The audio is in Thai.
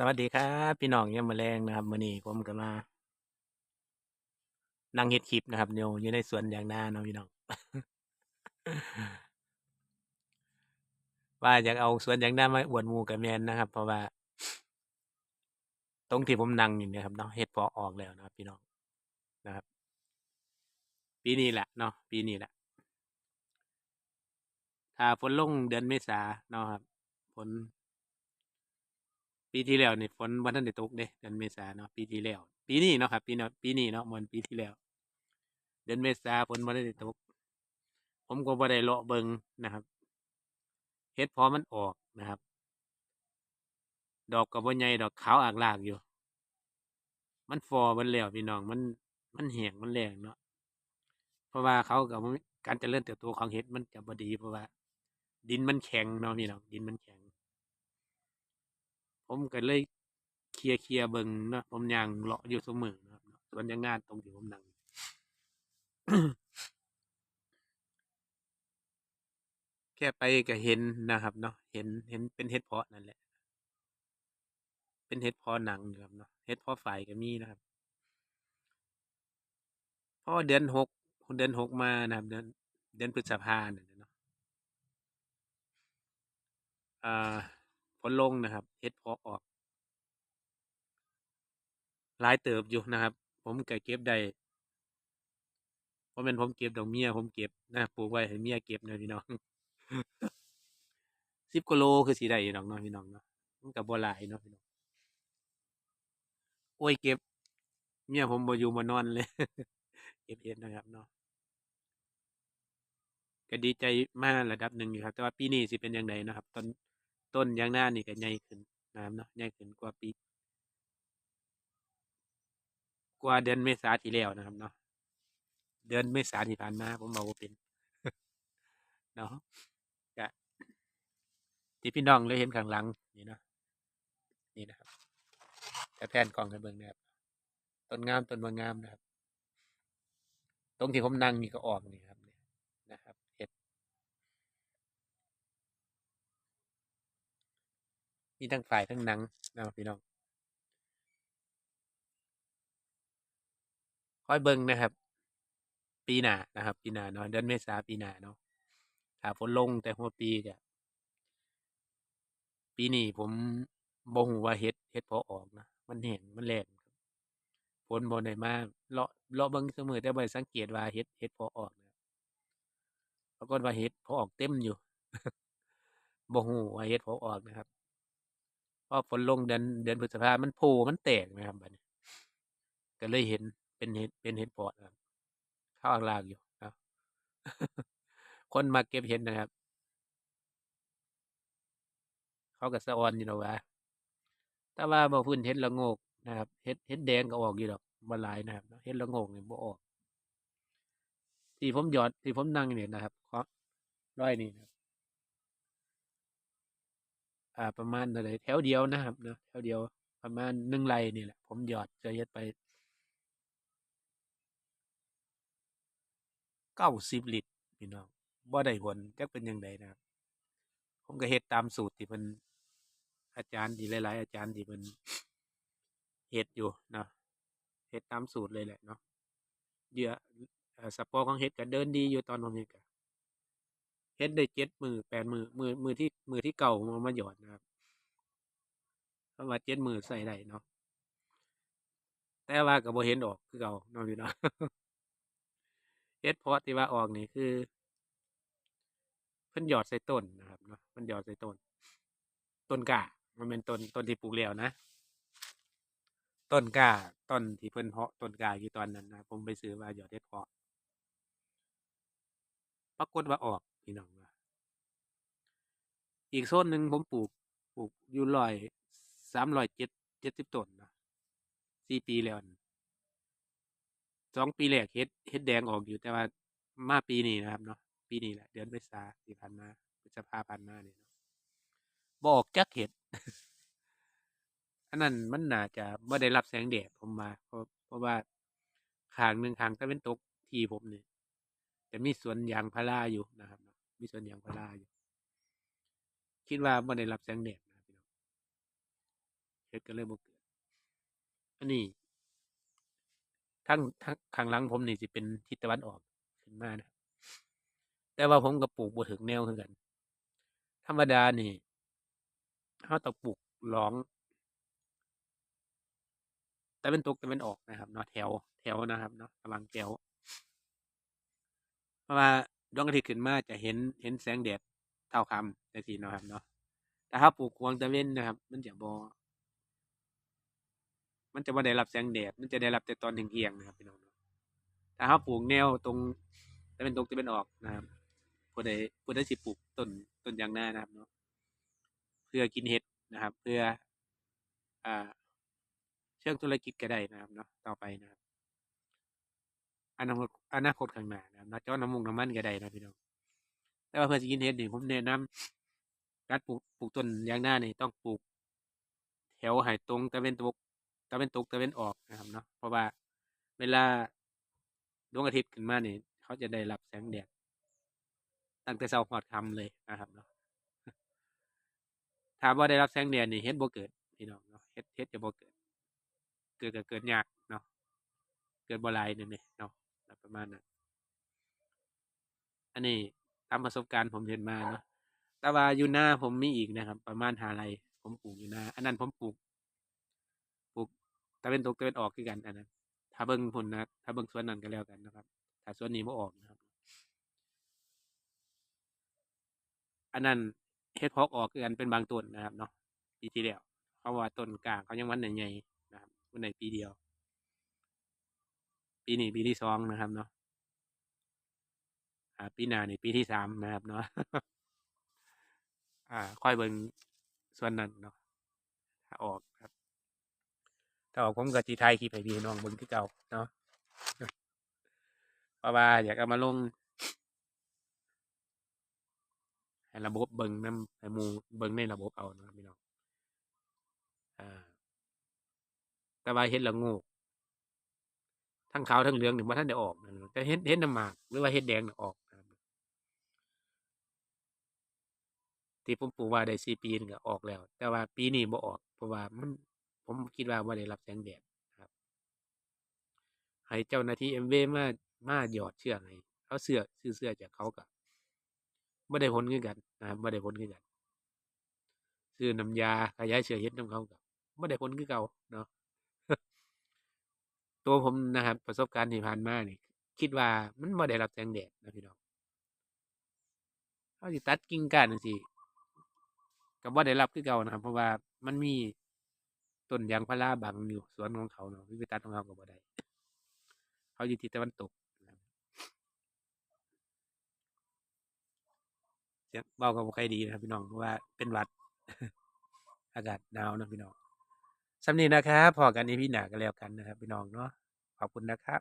สวัสดีครับพี่น้องยามมื้อแลงนะครับมื้อนี้ผมก็มานั่งเฮ็ดคลิปนะครับอยู่อยู่ในสวนยางนาเนาะพี่น้อง ว่าอยากเอาสวนยางนามาอวดหมู่ก็แมนนะครับ เพราะว่า ตรงที่ผมนั่งอยู่เนี่ยครับเนาะเฮ็ดพาะออกแล้วนะครับ พี่น้องนะครับ ปีนี้แหละเนาะปีนี้แหละถ้าฝนลงเดือนเมษาเนาะครับฝน ปีที่แล้วนี่ฝนบ่ทันได้ตกเด้เดือนเมษาเนาะปีที่แล้ว ปีนี้เนาะครับ ปีเนาะปีนี้เนาะม่นปีที่แล้ว เดือนเมษาฝนบ่ได้ตก ผมก็บ่ได้เลาะเบิงนะครับเฮ็ดพาะมันออกนะครับ ดอกก็บ่ใหญ่ดอกขาวอากลากอยู่ มันฟอเบิดแล้วพี่น้องมันมันแห้งมันแล้งเนาะเพราะว่าเขาก็บ่มีการเจริญเติบโตของเห็ดมันจะบ่ดีเพราะว่า ดินมันแข็งเนาะพี่น้องดินมันแข็ง ผมก็เลยเคลียร์ๆเบิงเนาะผมย่างเลาะอยู่ซุมื้อนะครับเนาะสวนยางนานตรงที่ผมนั่งแค่ไปก็เห็นนะครับ เนาะเห็นเห็นเป็นเห็ดเพาะนั่นแหละ เป็นเห็ดเพาะหนังครับเนาะเห็ดเพาะฝ่ายก็มีนะครับพอเดือนหกเดือนหกมานะครับ เดือนเดือนพฤษภาเนี่ยเนาะอ่า ฝนลงนะครับเห็ดเพาะออกหลายเติบอยู่นะครับ ผมก็เก็บได้บ่แม่นผมเก็บดอกเมียผมเก็บนะปลูกไว้ให้เมียเก็บนะพี่น้อง10กว่าโลคือสิได้อยู่ดอกเนาะพี่น้องเนาะมันก็บ่หลายเนาะพี่น้องโอ้ยเก็บ เมียผมบ่อยู่บ่นอนเลย เก็บเห็ดนะครับเนาะก็ดีใจมากระดับหนึ่งอยู่ครับ แต่ว่าปีนี้สิเป็นจั่งใดเนะครับต้น ต้นยางหน้านี่ก็ใหญ่ขึ้นนะครับเนาะใหญ่ขึ้นกว่าปี กว่าเดือนเมษาที่แล้วนะครับเนาะเดือนเมษาที่ผ่านมาผมเว้าเป็นเนาะก็ที่พี่น้องได้เห็นข้างหลังนี่เนาะนี่นะครับจะแพนกล้องให้เบิ่งนะครับต้นงามต้นบ่งามนะครับ ตรงที่ผมนั่งนี่ก็ออกนี่ครับเนี่ยนะครับเห็ด มีทั้งฝ่ายทั้งหนังนะครับพี่น้องคอยเบิ่งนะครับ ปีหน้านะครับ ปีหน้าเนาะเดือนเมษาปีหน้าเนาะถ้าฝนลงแต่หัวปีก็ปีนี้ผมบ่ฮู้ว่าเห็ดเห็ดพาะออกนะมันแห้งมันแล้งครับฝนบ่ได้มาเลาะเลาะเบิ่งซุมื้อแต่บ่ได้สังเกตว่าเห็ดเห็ดพาะออกนะปรากฏว่าเห็ดพาะออกเต็มอยู่บ่ฮู้ว่าเห็ดพาะออกนะครับ พอฝนลงเดือนเดือนพฤษภา มันโผล่มันแตกนะครับบัดนี้ ก็เลยเห็นเป็นเห็ดเป็นเห็ดเพาะนะครับขาวอากลากอยู่เนาะคนมักเก็บเห็ดนะครับ เขาก็สะออนอยู่ดอว่าแต่ว่าบ่พื้นเห็ดละโงกนะครับเห็ดเห็ดแดงก็ออกอยู่ดอกบ่หลายนะครับเห็ดละโงกเนี่ยบ่ออกที่ผมหยอดที่ผมนั่งนี่นะครับเคาะร้อยนี่นะครับ อ่าประมาณเท่าใดแถวเดียวนะครับนะแถวเดียวประมาณ1ไรนี่แหละ ผมหยอดก็เฮ็ดไป90ลิตรพี่น้องบ่ได้ผลจักเป็นจั่งใดนะครับ ผมก็เฮ็ดตามสูตรที่เพิ่นอาจารย์ที่หลาย ๆ อาจารย์ที่เพิ่นเฮ็ดอยู่นะเฮ็ดตามสูตรเลยแหละเนาะเยอเอ่อสปอร์ของเห็ดก็เดินดีอยู่ตอนผมเฮ็ดก็ เฮ็ดได้7มื้อ8มื้อมือมือที่มือที่9ผมเอามาหยอดนะครับเพราะว่า7มื้อใช้ได้เนาะแต่ว่าก็บ่เห็นออกคือเก่าเนาะพี่น้องเห็ดเพาะที่ว่าออกนี่คือเพิ่นหยอดใส่ต้นนะครับเนาะเพิ่นหยอดใส่ต้น ต้นกล้าบ่แม่นต้นต้นที่ปลูกแล้วนะต้นกล้าต้นที่เพิ่นเพาะต้นกาอยู่ตอนนั้นนะผมไปซื้อมาหยอดเห็ดเพาะปรากฏว่าออก พี่น้องว่าอีกโซนหนึ่งผมปลูกปลูกอยู่ร้อย307 70ต้นเนาะ4ปีแล้วนั่น2ปีแรกเห็ดเห็ดแดงออกอยู่แต่ว่ามาปีนี้นะครับเนาะปีนี้แหละ เดือนเมษาที่ผ่านมาพฤษภาผ่านมานี่เนาะบอกจักเห็ด อันนั้นมันน่าจะบ่ได้รับแสงแดดผมว่าเพราะเพราะว่าขางหนึ่งขางตะเวนตกที่ผมเนี่ยจะมีสวนยางพาราอยู่นะครับ มีสวนยางพาราอยู่ คิดว่าบ่ได้รับแสงแดดนะพี่น้องเฮ็ดก็เลยบ่เกิด อันนี้ทั้งทั้งข้างหลังผมนี่สิเป็นทิศตะวันออกขึ้นมานะแต่ว่าผมก็ปลูกบ่ถึงแนวคือกัน ธรรมดานี่เราต้องปลูกหลองตะเวนตกตะเวนออกนะครับเนาะแถวแถวนะครับเนาะระหว่างแถวเพราะว่า ดวงอาทิตย์ขึ้นมาจะเห็นเห็นแสงแดดเท่าคำจังซี่เนาะครับเนาะแต่ถ้าปลูกขวางตะเวนนะครับ มันจะบ่มันจะบ่ได้รับแสงแดด มันจะได้รับแต่ตอนเที่ยงๆนะครับพี่น้องเนาะถ้าเราปลูกแนวตรงตะเวนตกตะเวนออกนะครับผู้ใดผู้ใดสิปลูกต้นต้นยางนานะครับเนาะเพื่อกินเห็ดนะครับ เพื่อ อ่า เชิงธุรกิจก็ได้นะครับเนาะต่อไปนะครับ อนาคตอนาคตข้างหน้านะครับนะเจ้าน้ำมุงน้ำมันก็ได้นะพี่น้องแต่ว่าเพื่อสิกินเห็ดนี่ผมแนะนำการปลูกปลูกต้นยางหน้านี่ต้องปลูก แถวให้ตรงตะเวนตกตะเวนตกตะเวนออกนะครับเนาะเพราะว่าเวลาดวงอาทิตย์ขึ้นมาเนี่ยเขาจะได้รับแสงแดดตั้งแต่เช้าฮอดค่ำเลยนะครับเนาะถามว่าได้รับแสงแดดนี่เฮ็ดบ่เกิดพี่น้องเนาะเฮ็ดเฮ็ดจะบ่เกิด เกิดก็เกิดยากเนาะเกิดบ่หลายนั่นเด้เนาะ ประมาณนั้นอันนี้ตามประสบการณ์ผมเห็นมาเนาะแต่ว่าอยู่หน้าผมมีอีกนะครับ ประมาณ5ไรผมปลูกอยู่นาอันนั้นผมปลูกปลูกตะเวนตกตะเวนออกคือกันอันนั้นถ้าเบิ่งพุ่นนะถ้าเบิ่งสวนนั้นก็แล้วกันนะครับ ถ้าสวนนี้บ่ออกนะครับ อันนั้นเฮ็ดพาะออกคือกันเป็นบางต้นนะครับเนาะปีที่แล้วเพราะว่าต้นกลางเขายังมันใหญ่ๆนะครับมันได้ปีเดียว ปีนี้ปีที่สองนะครับเนาะอ่าปีหน้านี่ปีที่สามนะครับเนาะอ่า ค่อยเบิ่งส่วนนั้นเนาะถ้าออกครับ ถ้าออกผมก็สิถ่ายคลิปพี่น้องเบิ่งคือเก่าเนาะเพราะว่าอยากเอามาลงให้ระบบเบิ่งน้ำให้มูเบิ่งในระบบเอาเนาะพี่น้องอ่าแต่ว่าเห็ดละโงก ทั้งขาวทั้งเหลืองนี่บ่ทันได้ออกนั่นแต่เห็ดเห็ดน้ำหมากหรือว่าเห็ดแดงออกนะครับที่ผมปลูกไว้ได้4ปีนี่ก็ออกแล้ว แต่ว่าปีนี้บ่ออกเพราะว่ามันผมคิดว่าบ่ได้รับแสงแดดครับให้เจ้าหน้าที่ Amway มามาหยอดเชื้อให้เอาเสื้อซื้อเสื้อจากเขาก็บ่ได้ผลคือกันนะครับบ่ได้ผลคือกันซื้อน้ำยาขยายเชื้อเห็ดนำเขาก็บ่ได้ผลคือเก่าเนาะ ตัวผมนะครับ ประสบการณ์ที่ผ่านมานี่คิดว่ามันบ่ได้รับแสงแดดนะพี่น้องเราสิตัดกิ่งก้านจั่งซี้ก็บ่ได้รับคือเก่านะครับ เพราะว่ามันมีต้นยางพาราบังอยู่สวนของเขาเนาะสิไปตัดของเขาก็บ่ได้เขาอยู่ทิศตะวันตกนะครับเสียงเว้าก็บ่ค่อยดีนะครับพี่น้องเพราะว่าเป็นหวัด อากาศหนาวนะพี่น้อง สำนีนะครับพอกัน EP หนาก็แล้วกันนะครับ พี่น้องเนาะขอบคุณนะครับ